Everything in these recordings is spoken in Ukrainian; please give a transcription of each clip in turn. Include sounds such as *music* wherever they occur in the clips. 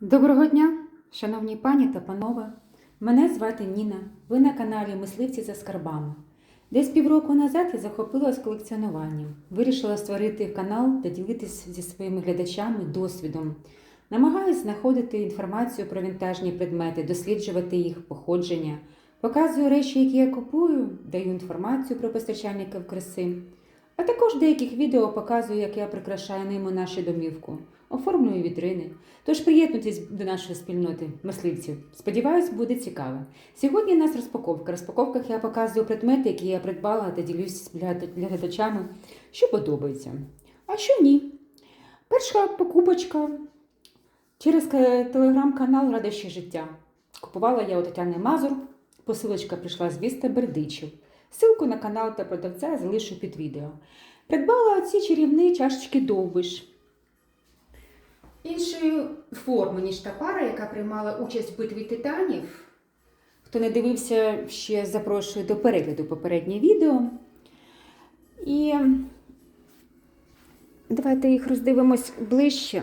Доброго дня, шановні пані та панове. Мене звати Ніна. Ви на каналі Мисливці за скарбами. Десь півроку назад я захопилась колекціонуванням. Вирішила створити канал та ділитись зі своїми глядачами досвідом. Намагаюсь знаходити інформацію про вінтажні предмети, досліджувати їх походження. Показую речі, які я купую, даю інформацію про постачальників краси. А також деяких відео показую, як я прикрашаю ними нашу домівку, оформлюю вітрини. Тож приєднуйтесь до нашої спільноти мисливців. Сподіваюсь, буде цікаво. Сьогодні у нас розпаковка. В розпаковках я показую предмети, які я придбала та ділюсь гляда- глядачами, що подобається. А що ні. Перша покупочка через телеграм-канал Радощі життя. Купувала я у Тетяни Мазур. Посилочка прийшла з міста Бердичів. Ссылку на канал та продавця залишу під відео. Придбала ці чарівні чашечки довбиш. Іншої форми, ніж та пара, яка приймала участь в битві титанів. Хто не дивився, ще запрошую до перегляду попереднє відео. І давайте їх роздивимось ближче.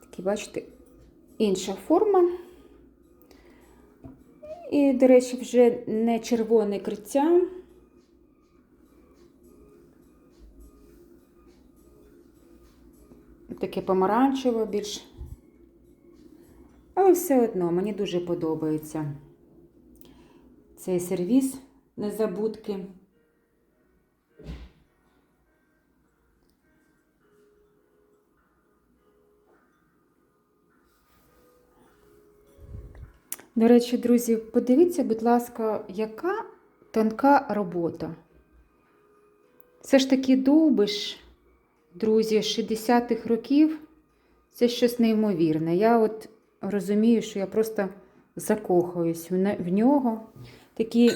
Такі, бачите, інша форма. І, до речі, вже не червоне криття. Таке помаранчеве більш. Але все одно мені дуже подобається цей сервіс незабудки. До речі, друзі, подивіться, будь ласка, яка тонка робота. Це ж таки довбиш, друзі, 60-х років. Це щось неймовірне. Я от розумію, що я просто закохуюсь в нього. Такий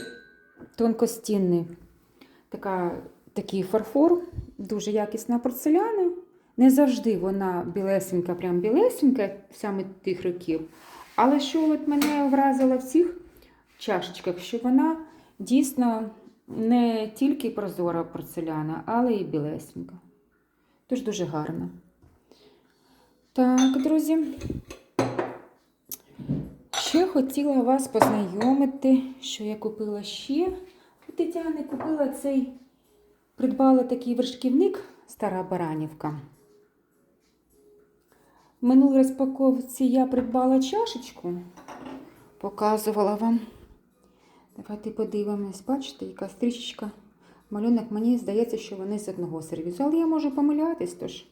тонкостінний, така, такий фарфор, дуже якісна порцеляна. Не завжди вона білесенька, прям білесенька, саме тих років. Але що от мене вразило в цих чашечках, що вона дійсно не тільки прозора порцеляна, але і білесенька. Тож дуже гарна. Так, друзі. Ще хотіла вас познайомити, що я купила ще. У Тетяни купила цей, придбала такий вершківник Стара Баранівка. В минулій розпаковці я придбала чашечку, показувала вам. Давайте подивимось, бачите, яка стрічечка. Малюнок, мені здається, що вони з одного сервізу, але я можу помилятись, тож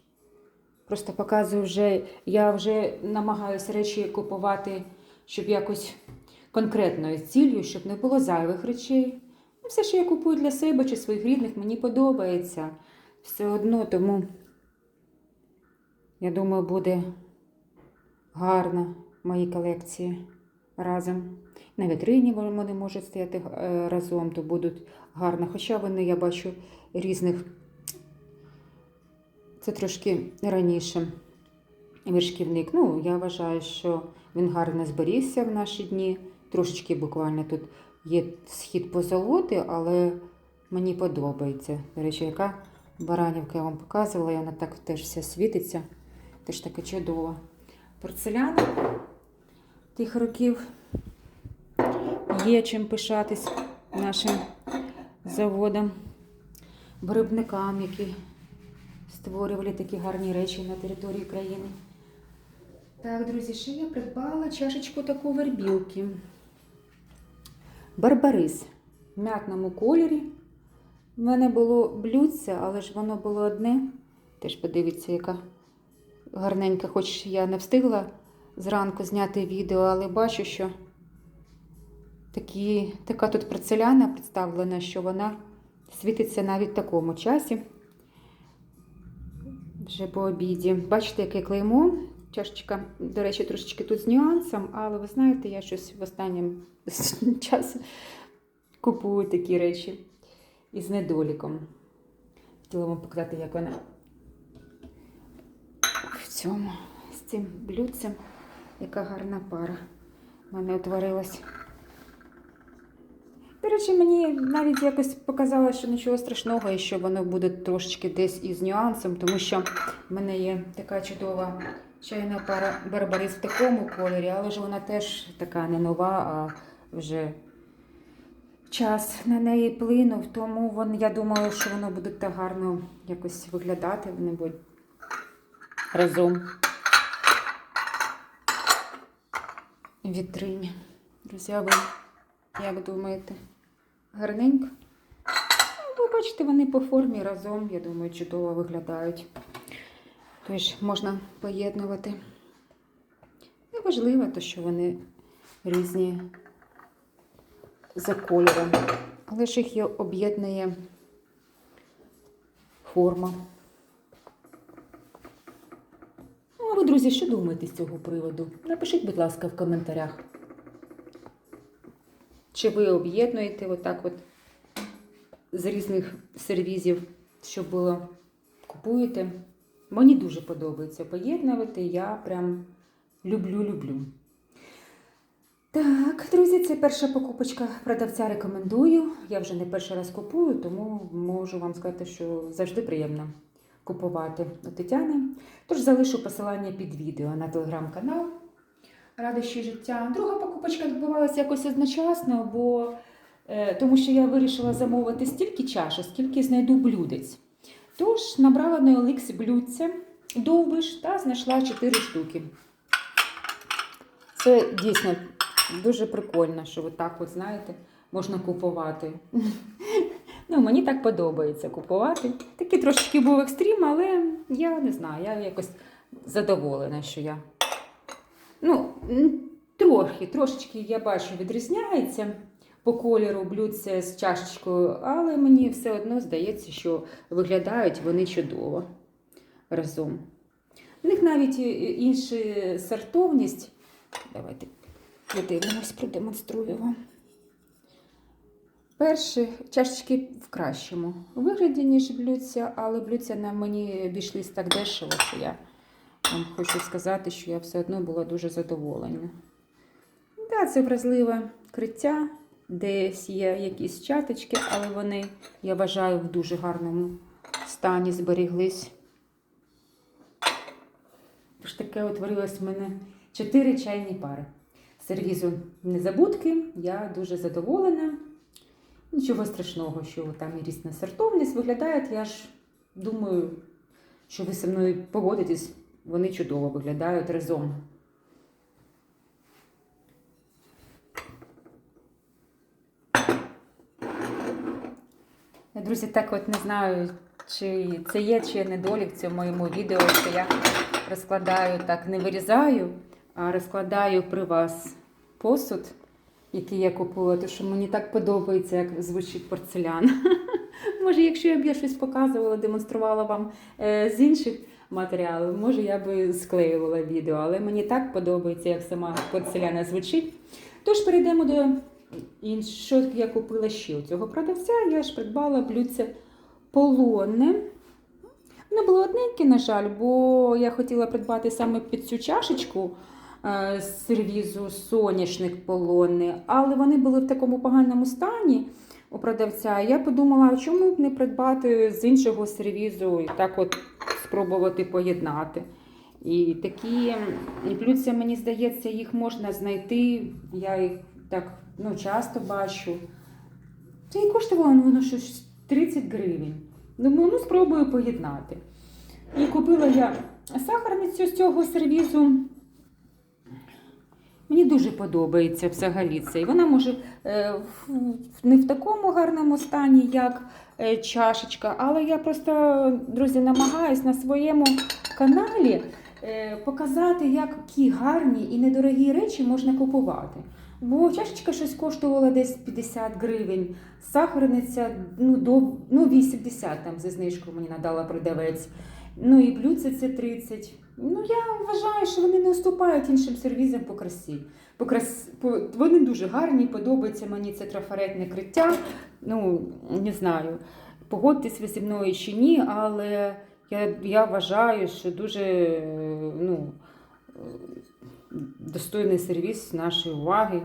просто показую вже, я вже намагаюся речі купувати, щоб якось конкретною ціллю, щоб не було зайвих речей. Ну, Все, що я купую для себе чи своїх рідних, мені подобається. Все одно, тому я думаю, буде гарна в моїй колекції разом. На вітрині вони можуть стояти е, разом, то будуть гарно. Хоча вони, я бачу, різних. Це трошки раніше вершківник. Ну, я вважаю, що він гарно зберігся в наші дні. Трошечки буквально тут є схід позолоти, але мені подобається. До речі, яка баранівка я вам показувала, і вона так теж вся світиться. Теж така чудова. Порцеляна тих років є чим пишатись нашим заводом, виробникам, які створювали такі гарні речі на території країни. Так, друзі, ще я придбала чашечку таку вербілки. Барбарис в м'ятному кольорі. У мене було блюдце, але ж воно було одне. Теж подивіться, яка гарненька, хоч я не встигла зранку зняти відео, але бачу, що такі, така тут порцеляна представлена, що вона світиться навіть в такому часі. Вже по обіді. Бачите, яке клеймо. Чашечка, до речі, трошечки тут з нюансом, але ви знаєте, я щось в останнім *laughs* часі купую такі речі із недоліком. Хотіла вам показати, як вона в цьому з цим блюдцем. Яка гарна пара в мене утворилась. До речі, мені навіть якось показало, що нічого страшного, і що воно буде трошечки десь із нюансом, тому що в мене є така чудова чайна пара Барбарис в такому кольорі, але ж вона теж така не нова, а вже час на неї плинув, тому вон, я думаю, що воно буде так гарно якось виглядати. Вони будуть разом. в Вітрині. Друзі, ви як думаєте? Гарненько? Ну, ви бачите, вони по формі разом, я думаю, чудово виглядають. Тож можна поєднувати. Неважливо, то, що вони різні за кольором, але ж їх об'єднує форма. Ну, а ви, друзі, що думаєте з цього приводу? Напишіть, будь ласка, в коментарях. Чи ви об'єднуєте отак от з різних сервізів, що було купуєте? Мені дуже подобається поєднувати. Я прям люблю-люблю. Так, друзі, це перша покупочка продавця рекомендую. Я вже не перший раз купую, тому можу вам сказати, що завжди приємно купувати у Тетяни. Тож залишу посилання під відео на телеграм-канал Радощі життя. Друга покупочка відбувалася якось одночасно, бо е, тому що я вирішила замовити стільки чаші, скільки знайду блюдець. Тож набрала на OLX блюдця довбиш та знайшла 4 штуки. Це дійсно дуже прикольно, що отак, от, знаєте, можна купувати. Ну, мені так подобається купувати. Такий трошечки був екстрім, але я не знаю, я якось задоволена, що я. Ну, трохи, трошечки я бачу, відрізняється по кольору блюдце з чашечкою, але мені все одно здається, що виглядають вони чудово разом. У них навіть інша сортовність. Давайте подивимось, продемонструю вам. Перші чашечки в кращому вигляді, ніж блюдця, але блюдця на мені обійшлись так дешево, що я вам хочу сказати, що я все одно була дуже задоволена. Так, це вразливе криття, десь є якісь чаточки, але вони, я вважаю, в дуже гарному стані зберіглись. Тож таке утворилось в мене чотири чайні пари. Сервізу незабудки, я дуже задоволена. Нічого страшного, що там і різна сортовність виглядає. Я ж думаю, що ви зі мною погодитесь, вони чудово виглядають разом. Друзі, так от не знаю, чи це є чи є недолік в цьому моєму відео, що я розкладаю так, не вирізаю, а розкладаю при вас посуд, який я купила, тому що мені так подобається, як звучить порцелян. *laughs* Може, якщо я б я щось показувала, демонструвала вам е, з інших матеріалів, може я би склеювала відео, але мені так подобається, як сама порцеляна звучить. Тож перейдемо до іншого, що я купила ще у цього продавця. Я ж придбала блюдце полонне. Воно було одненьке, на жаль, бо я хотіла придбати саме під цю чашечку е, з сервізу соняшник полонний, але вони були в такому поганому стані у продавця. Я подумала, чому б не придбати з іншого сервізу і так от спробувати поєднати. І такі блюдця, мені здається, їх можна знайти. Я їх так ну, часто бачу. Це і коштувало воно щось 30 гривень. Думаю, ну спробую поєднати. І купила я сахарницю з цього сервізу. Мені дуже подобається взагалі це. І вона може е, не в такому гарному стані, як чашечка, але я просто, друзі, намагаюсь на своєму каналі е, показати, які гарні і недорогі речі можна купувати. Бо чашечка щось коштувала десь 50 гривень, сахарниця ну, до, ну 80 там за знижку мені надала продавець. Ну і блюдце це 30. Ну я вважаю, що вони не уступають іншим сервізам по красі. По крас... по... Вони дуже гарні, подобається мені це трафаретне криття. Ну, не знаю, погодьтесь ви зі мною чи ні, але я, я вважаю, що дуже ну, достойний сервіс нашої уваги.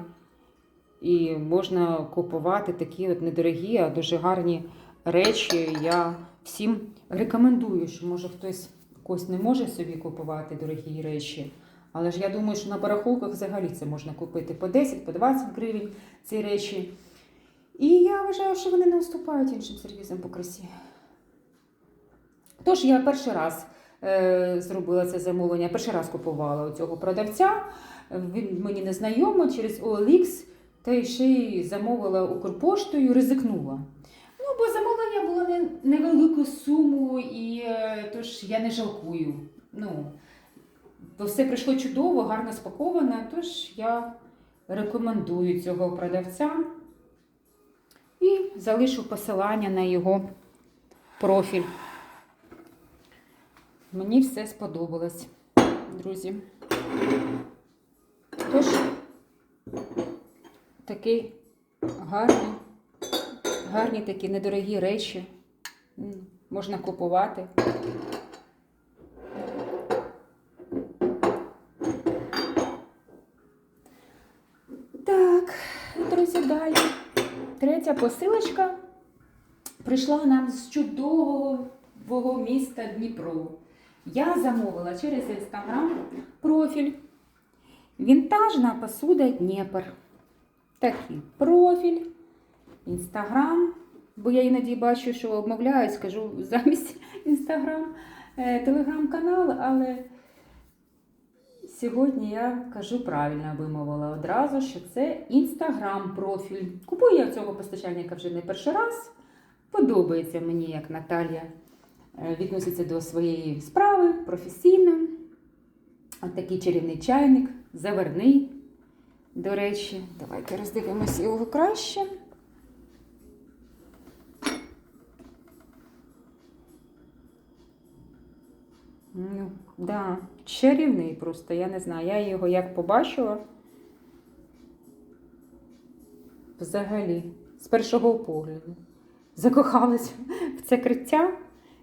І можна купувати такі от недорогі, а дуже гарні речі. Я всім рекомендую, що може хтось Кость не може собі купувати дорогі речі. Але ж я думаю, що на барахолках взагалі це можна купити по 10, по 20 гривень ці речі. І я вважаю, що вони не уступають іншим сервісам по красі. Тож я перший раз е, зробила це замовлення, перший раз купувала у цього продавця. Він мені не знайомий через OLX, та ще й замовила Укрпоштою, ризикнула. Ну, бо замовлення було не, невелику суму, і е, тож я не жалкую. Ну, то все прийшло чудово, гарно спаковано, тож я рекомендую цього продавця і залишу посилання на його профіль. Мені все сподобалось, друзі. Тож, такі гарні, гарні такі недорогі речі можна купувати. Так, друзі, далі. Третя посилочка прийшла нам з чудового міста Дніпро. Я замовила через інстаграм профіль. Вінтажна посуда Дніпр. Такий профіль, інстаграм. Бо я іноді бачу, що обмовляють, скажу замість інстаграм, телеграм-канал, але сьогодні я кажу правильно вимовила одразу, що це інстаграм профіль. Купую я цього постачальника вже не перший раз. Подобається мені, як Наталія е, відноситься до своєї справи професійно. От такий чарівний чайник, заверний. До речі, давайте роздивимося його краще. Ну, да, чарівний просто, я не знаю. Я його як побачила. Взагалі, з першого погляду. Закохалась в це криття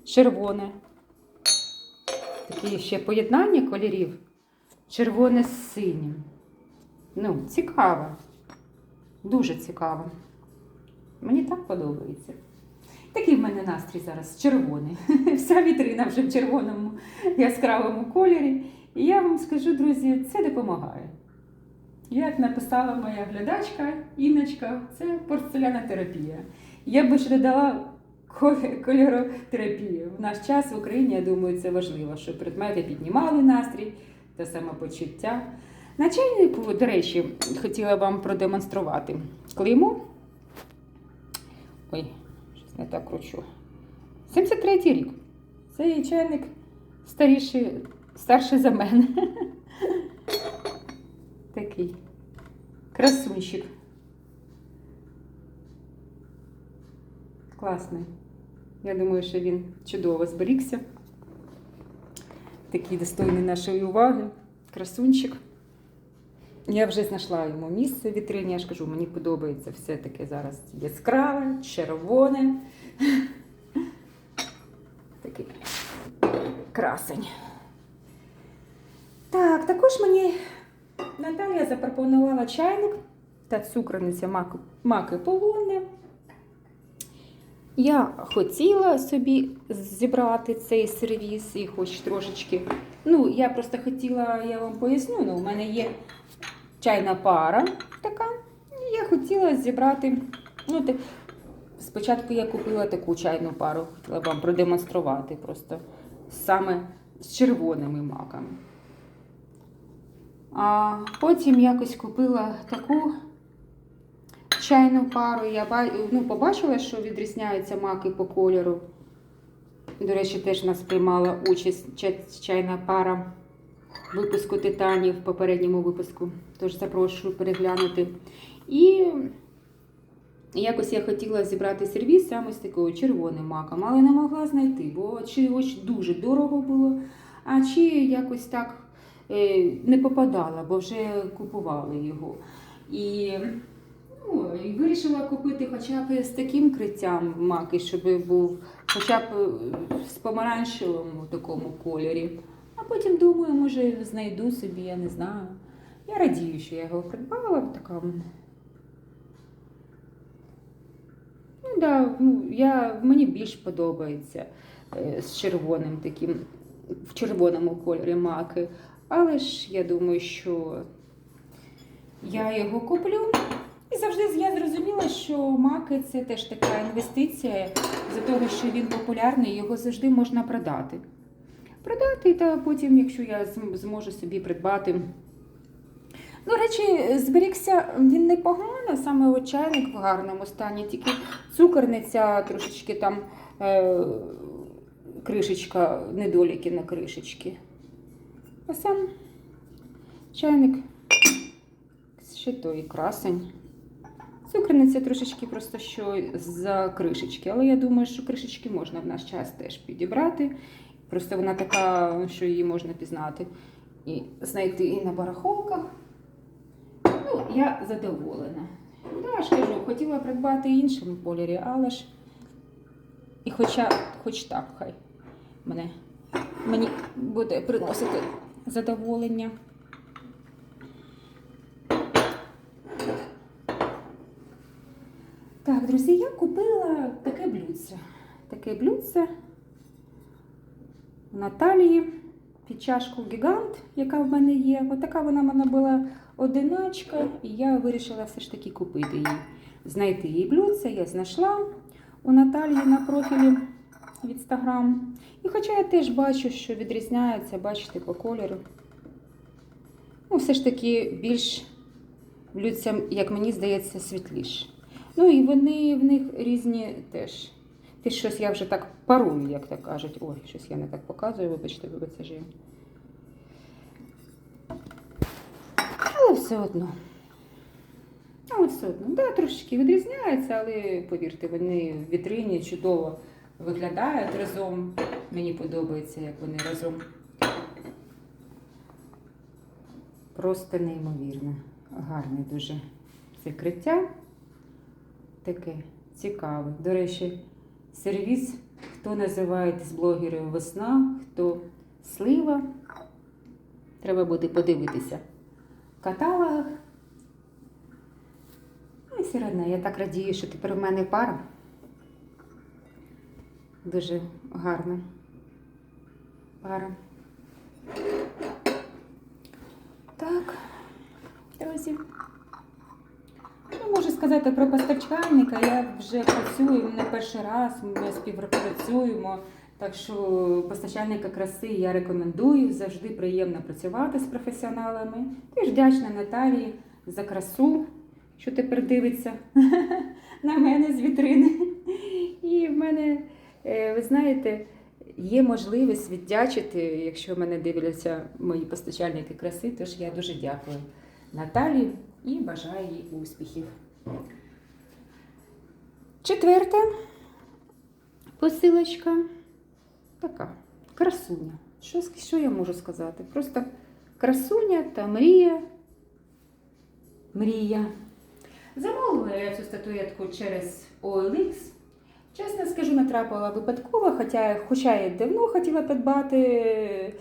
червоне. Такі ще поєднання кольорів. Червоне з синім. Ну, цікаво. Дуже цікаво. Мені так подобається. Такий в мене настрій зараз червоний. *laughs* Вся вітрина вже в червоному яскравому кольорі. І я вам скажу, друзі, це допомагає. Як написала моя глядачка Інночка, це порцелянотерапія. Я би ще додала кольоротерапію. В наш час в Україні, я думаю, це важливо, щоб предмети піднімали настрій та самопочуття. На чайнику, до речі, хотіла вам продемонструвати клеймо. Не так кручу. 73-й рік. Цей чайник старіший, старший за мене. *laughs* Такий красунчик. Класний. Я думаю, що він чудово зберігся. Такий достойний нашої уваги. Красунчик. Я вже знайшла йому місце в вітрині. Я ж кажу, мені подобається все таке зараз яскраве, червоне. *laughs* Такий красень. Так, також мені Наталія запропонувала чайник та цукорниця маки, маки полонне. Я хотіла собі зібрати цей сервіс і хоч трошечки. Ну, я просто хотіла, я вам поясню, ну, у мене є чайна пара така. І я хотіла зібрати. Ну, так, спочатку я купила таку чайну пару, хотіла вам продемонструвати просто саме з червоними маками. А потім якось купила таку чайну пару. Я ну, побачила, що відрізняються маки по кольору. До речі, теж у нас приймала участь ча- чайна пара випуску титанів в попередньому випуску. Тож запрошую переглянути. І якось я хотіла зібрати сервіс саме з такою червоним маком, але не могла знайти, бо чи ось дуже дорого було, а чи якось так е, не попадала, бо вже купували його. І Ну, і вирішила купити хоча б з таким криттям маки, щоб був хоча б е, з помаранчевому такому кольорі. А потім думаю, може знайду собі, я не знаю. Я радію, що я його придбала. Така. Ну, да, ну, я, мені більш подобається е, з червоним таким в червоному кольорі маки. Але ж я думаю, що я його куплю. Завжди я зрозуміла, що маки це теж така інвестиція за того, що він популярний, його завжди можна продати. Продати, та потім, якщо я зможу собі придбати. До речі, зберігся він непогано, саме от чайник в гарному стані, тільки цукерниця трошечки там е, кришечка, недоліки на кришечки. А сам чайник ще той красень. Цукерниця трошечки просто що за кришечки, але я думаю, що кришечки можна в наш час теж підібрати. Просто вона така, що її можна пізнати і знайти і на барахолках. Ну, я задоволена. Да, кажу, хотіла придбати іншому кольорі, але ж і хоча, хоч так, хай мене мені буде приносити задоволення. Так, друзі, я купила таке блюдце. Таке блюдце в Наталії під чашку гігант, яка в мене є. Отака вона в мене була одиначка, і я вирішила все ж таки купити її. Знайти її блюдце, я знайшла у Наталії на профілі в інстаграм. І хоча я теж бачу, що відрізняється, бачите, по кольору. Ну, все ж таки більш блюдцям, як мені здається, світліше. Ну і вони в них різні теж. Ти щось я вже так парую, як так кажуть. Ой, щось я не так показую, вибачте, вибачте ж. Але все одно. Але все одно. Да, трошечки відрізняється, але повірте, вони в вітрині чудово виглядають разом. Мені подобається, як вони разом. Просто неймовірно. Гарне дуже закриття. Таке цікаве. До речі, сервіс, хто називає з блогерів весна, хто слива. Треба буде подивитися в каталогах. Ну і все одно, я так радію, що тепер в мене пара. Дуже гарна пара. Так, друзі. Ну, можу сказати про постачальника. Я вже працюю не перший раз, ми співпрацюємо. Так що постачальника краси я рекомендую. Завжди приємно працювати з професіоналами. Теж вдячна Наталії за красу, що тепер дивиться *laughs* на мене з вітрини. І в мене, е, ви знаєте, є можливість віддячити, якщо мене дивляться мої постачальники краси, тож я дуже дякую Наталі і бажаю їй успіхів. Четверта посилочка така красуня. Що, що я можу сказати? Просто красуня та мрія. Мрія. Замовила я цю статуетку через OLX. Чесно скажу, натрапила випадково, хоча, хоча я давно хотіла придбати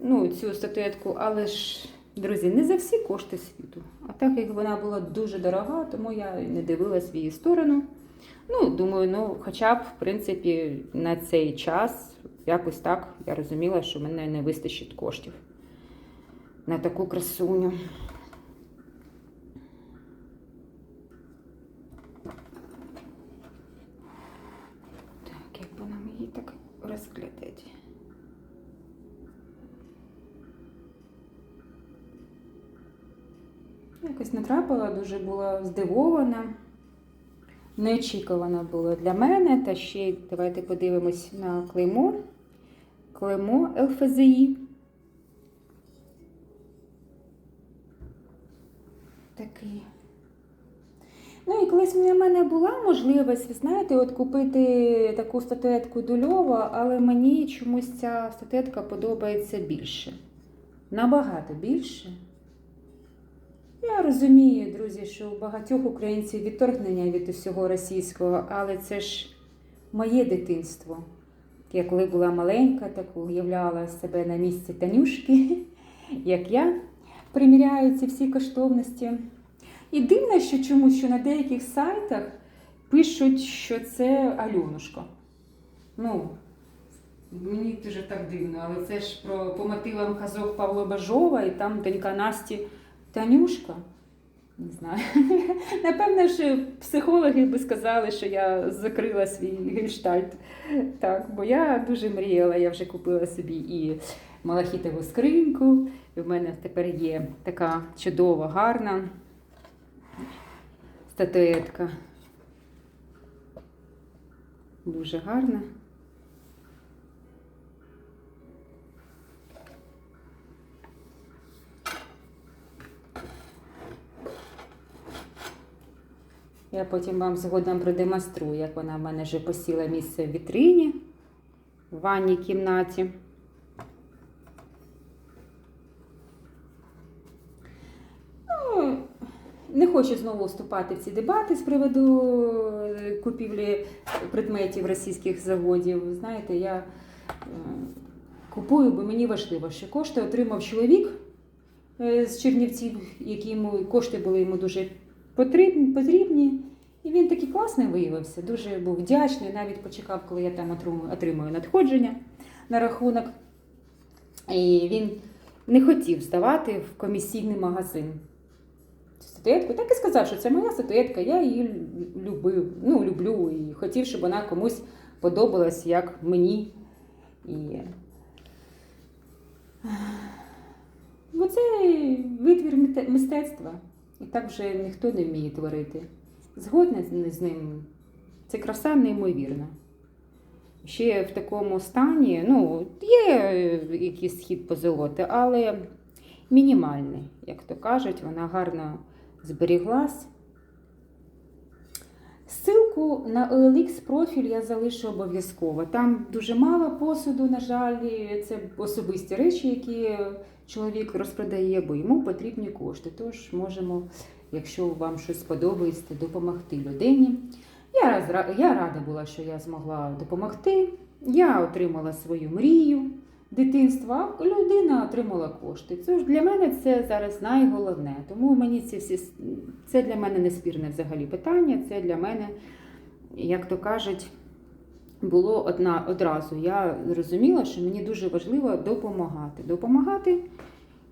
ну, цю статуетку, але ж, друзі, не за всі кошти світу. А так як вона була дуже дорога, тому я не дивилась в її сторону. Ну, думаю, ну, хоча б, в принципі, на цей час якось так я розуміла, що мене не вистачить коштів на таку красуню. Так, як нам її так розглядати. Якось натрапила, дуже була здивована. Неочікувано було для мене. Та ще давайте подивимось на клеймо. Клеймо ЛФЗІ. Такий. Ну і колись в мене була можливість, ви знаєте, от купити таку статуетку Дульова, але мені чомусь ця статуетка подобається більше. Набагато більше. Я розумію, друзі, що у багатьох українців відторгнення від усього російського, але це ж моє дитинство. Я коли була маленька, так уявляла себе на місці Танюшки, *laughs* як я приміряю ці всі коштовності. І дивно, що чомусь що на деяких сайтах пишуть, що це Альонушка. Ну, Мені дуже так дивно, але це ж про по мотивам казок Павла Бажова і там донька Насті Танюшка. Не знаю. *laughs* Напевно, що психологи би сказали, що я закрила свій гельштальт. Так, бо я дуже мріяла, я вже купила собі і малахітову скриньку. І в мене тепер є така чудова, гарна статуетка. Дуже гарна. Я потім вам згодом продемонструю, як вона в мене вже посіла місце в вітрині в ванній кімнаті. Ну, не хочу знову вступати в ці дебати з приводу е, купівлі предметів російських заводів. Знаєте, я е, купую, бо мені важливо, що кошти отримав чоловік е, з Чернівців, які йому кошти були йому дуже потрібні, потрібні. І він такий класний виявився, дуже був вдячний, навіть почекав, коли я там отримую надходження на рахунок. І він не хотів здавати в комісійний магазин. Статуетку, так і сказав, що це моя статуетка, я її любив, ну, люблю і хотів, щоб вона комусь подобалась, як мені. І... Бо це витвір мистецтва. І так вже ніхто не вміє творити. Згодна з- ним. Це краса неймовірна. Ще в такому стані, ну, є е, якийсь схід по золоту, але мінімальний, як то кажуть, вона гарно зберіглась. Ссылку на OLX профіль я залишу обов'язково. Там дуже мало посуду, на жаль, це особисті речі, які чоловік розпродає, бо йому потрібні кошти. Тож можемо, якщо вам щось сподобається, допомогти людині. Я, я рада була, що я змогла допомогти. Я отримала свою мрію дитинства, а людина отримала кошти. Це ж для мене це зараз найголовне. Тому мені ці всі це для мене неспірне взагалі питання. Це для мене, як то кажуть, було одна одразу. Я зрозуміла, що мені дуже важливо допомагати. Допомагати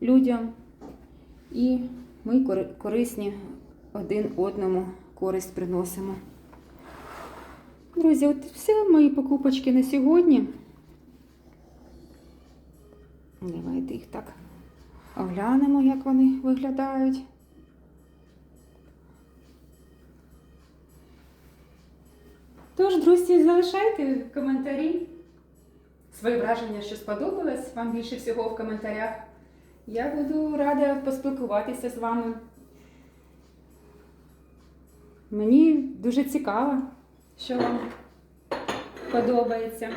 людям, і ми корисні один одному користь приносимо. Друзі, от все мої покупочки на сьогодні. Давайте їх так оглянемо, як вони виглядають. Тож, друзі, залишайте коментарі свої враження, що сподобалось вам більше всього в коментарях. Я буду рада поспілкуватися з вами. Мені дуже цікаво, що вам подобається.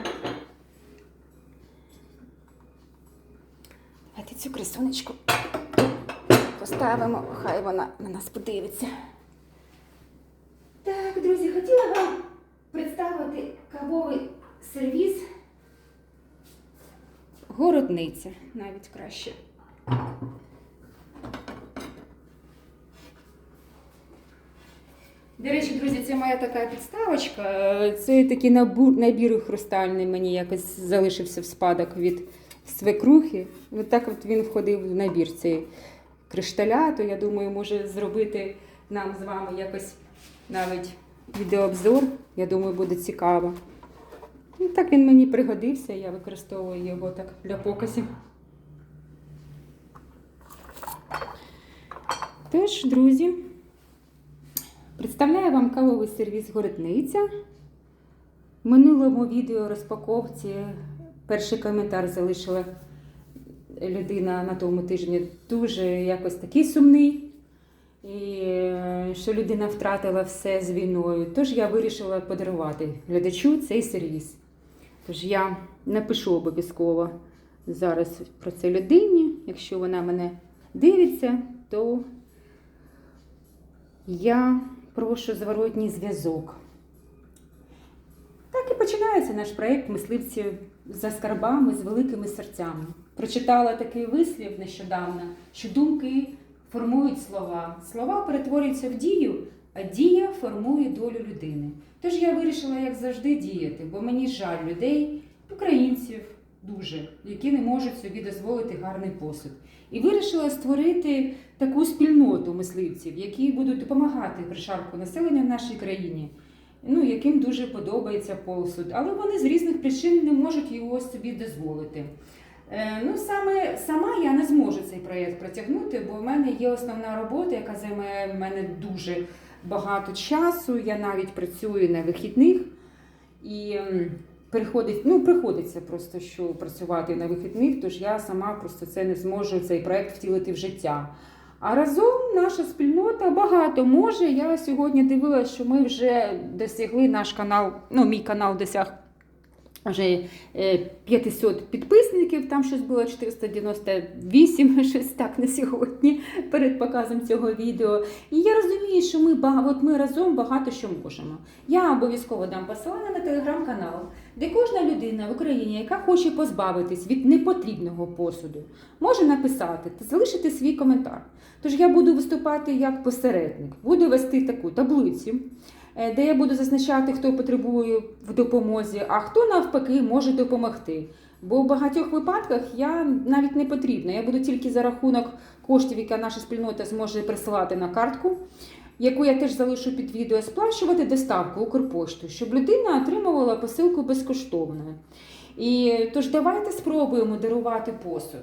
Давайте цю красунечку поставимо, хай вона на нас подивиться. Так, друзі, хотіла вам представити кавовий сервіс. Городниця навіть краще. До речі, друзі, це моя така підставочка. Це такий набір хрустальний мені якось залишився в спадок від свекрухи. От так от він входив в набір цей кришталя, то я думаю, може зробити нам з вами якось навіть відеообзор. Я думаю, буде цікаво. Ну, так він мені пригодився, я використовую його так для показів. Тож, друзі, представляю вам кавовий сервіс Городниця. В минулому відео розпаковці перший коментар залишила людина на тому тижні дуже якось такий сумний. І е, що людина втратила все з війною. Тож я вирішила подарувати глядачу цей сервіс. Тож я напишу обов'язково зараз про це людині. Якщо вона мене дивиться, то я прошу зворотній зв'язок. Так і починається наш проєкт мисливці за скарбами з великими серцями. Прочитала такий вислів нещодавно, що думки формують слова. Слова перетворюються в дію, а дія формує долю людини. Тож я вирішила, як завжди, діяти, бо мені жаль людей, українців дуже, які не можуть собі дозволити гарний посуд. І вирішила створити таку спільноту мисливців, які будуть допомагати пришарку населення в нашій країні, ну, яким дуже подобається посуд, але вони з різних причин не можуть його собі дозволити. Е, Ну, саме сама я не зможу цей проєкт протягнути, бо в мене є основна робота, яка займає мене дуже багато часу. Я навіть працюю на вихідних і приходить, ну, приходиться просто що працювати на вихідних, тож я сама просто це не зможу цей проект втілити в життя. А разом наша спільнота багато може. Я сьогодні дивилася, що ми вже досягли наш канал, ну, мій канал досяг вже е, 500 підписників, там щось було 498, *laughs* щось так на сьогодні перед показом цього відео. І я розумію, що ми, от ми разом багато що можемо. Я обов'язково дам посилання на телеграм-канал, де кожна людина в Україні, яка хоче позбавитись від непотрібного посуду, може написати та залишити свій коментар. Тож я буду виступати як посередник, буду вести таку таблицю. Е, Де я буду зазначати, хто потребує в допомозі, а хто навпаки може допомогти. Бо в багатьох випадках я навіть не потрібна. Я буду тільки за рахунок коштів, яка наша спільнота зможе присилати на картку, яку я теж залишу під відео, сплачувати доставку Укрпошту, щоб людина отримувала посилку безкоштовно. І тож давайте спробуємо дарувати посуд.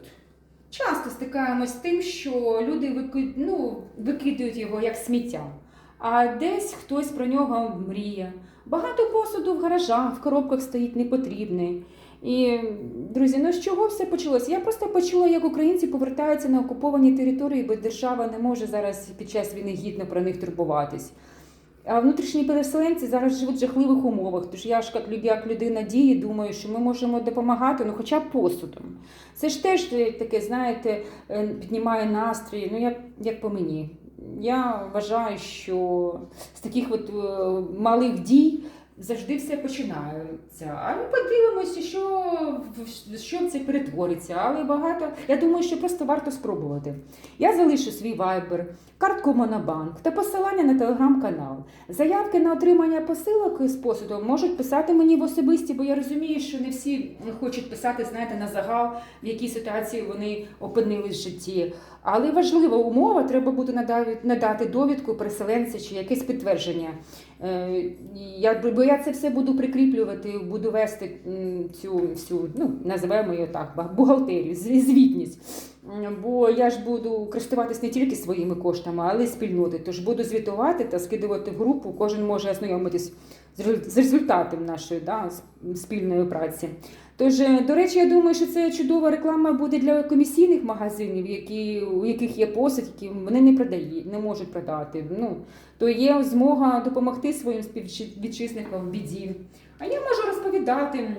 Часто стикаємось з тим, що люди викид... ну, викидують його як сміття, а десь хтось про нього мріє. Багато посуду в гаражах, в коробках стоїть непотрібний. І, друзі, ну з чого все почалося? Я просто почула, як українці повертаються на окуповані території, бо держава не може зараз під час війни гідно про них турбуватись. А внутрішні переселенці зараз живуть в жахливих умовах. Тож я ж як, як людина дії, думаю, що ми можемо допомагати, ну хоча б посудом. Це ж теж е, таке, знаєте, е, піднімає настрій. Ну як, як по мені. Я вважаю, що з таких от е, малих дій завжди все починається. А ми подивимося, що що це перетвориться. Але багато. Я думаю, що просто варто спробувати. Я залишу свій вайбер, картку Монобанк та посилання на телеграм-канал. Заявки на отримання посилок з посудом можуть писати мені в особисті, бо я розумію, що не всі хочуть писати, знаєте, на загал, в якій ситуації вони опинились в житті. Але важлива умова, треба буде надати довідку переселенця чи якесь підтвердження. Е, Я, бо я це все буду прикріплювати, буду вести цю всю, ну, називаємо її так, бухгалтерію, зві- звітність. Бо я ж буду користуватись не тільки своїми коштами, але й спільноти. Тож буду звітувати та скидувати в групу. Кожен може ознайомитись з резу- результатом нашої да, спільної праці. Тож, е, до речі, я думаю, що це чудова реклама буде для комісійних магазинів, які, у яких є посуд, які вони не продають, не можуть продати. Ну, то є змога допомогти своїм співвітчизникам в біді. А я можу розповідати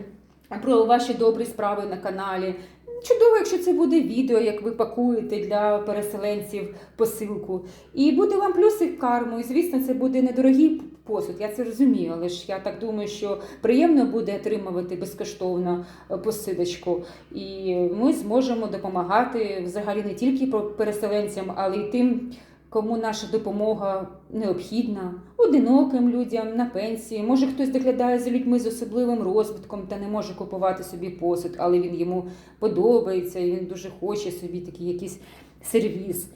про ваші добрі справи на каналі. Чудово, якщо це буде відео, як ви пакуєте для переселенців посилку. І буде вам плюси в карму. І звісно, це буде недорогий посуд. Я це розумію, але ж я так думаю, що приємно буде отримувати безкоштовно е, посилочку. І ми зможемо допомагати взагалі не тільки переселенцям, але й тим, кому наша допомога необхідна, одиноким людям на пенсії. Може, хтось доглядає за людьми з особливим розвитком та не може купувати собі посуд, але він йому подобається, і він дуже хоче собі такий якийсь сервіс.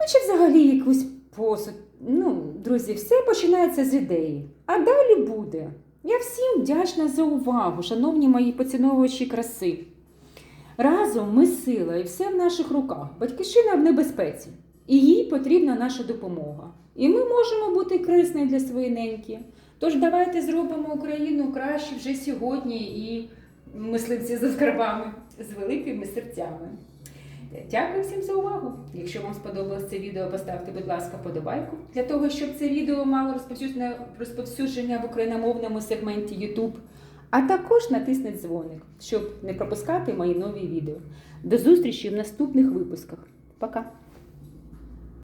Ну, чи взагалі якийсь посуд. Ну, друзі, все починається з ідеї. А далі буде. Я всім вдячна за увагу, шановні мої поціновувачі краси. Разом ми сила і все в наших руках. Батьківщина в небезпеці. І їй потрібна наша допомога. І ми можемо бути корисною для своєї неньки. Тож давайте зробимо Україну краще вже сьогодні і мисливці за скарбами з великими серцями. Дякую всім за увагу. Якщо вам сподобалось це відео, поставте, будь ласка, подобайку для того, щоб це відео мало розповсюдження в україномовному сегменті YouTube. А також натисніть дзвоник, щоб не пропускати мої нові відео. До зустрічі в наступних випусках. Пока!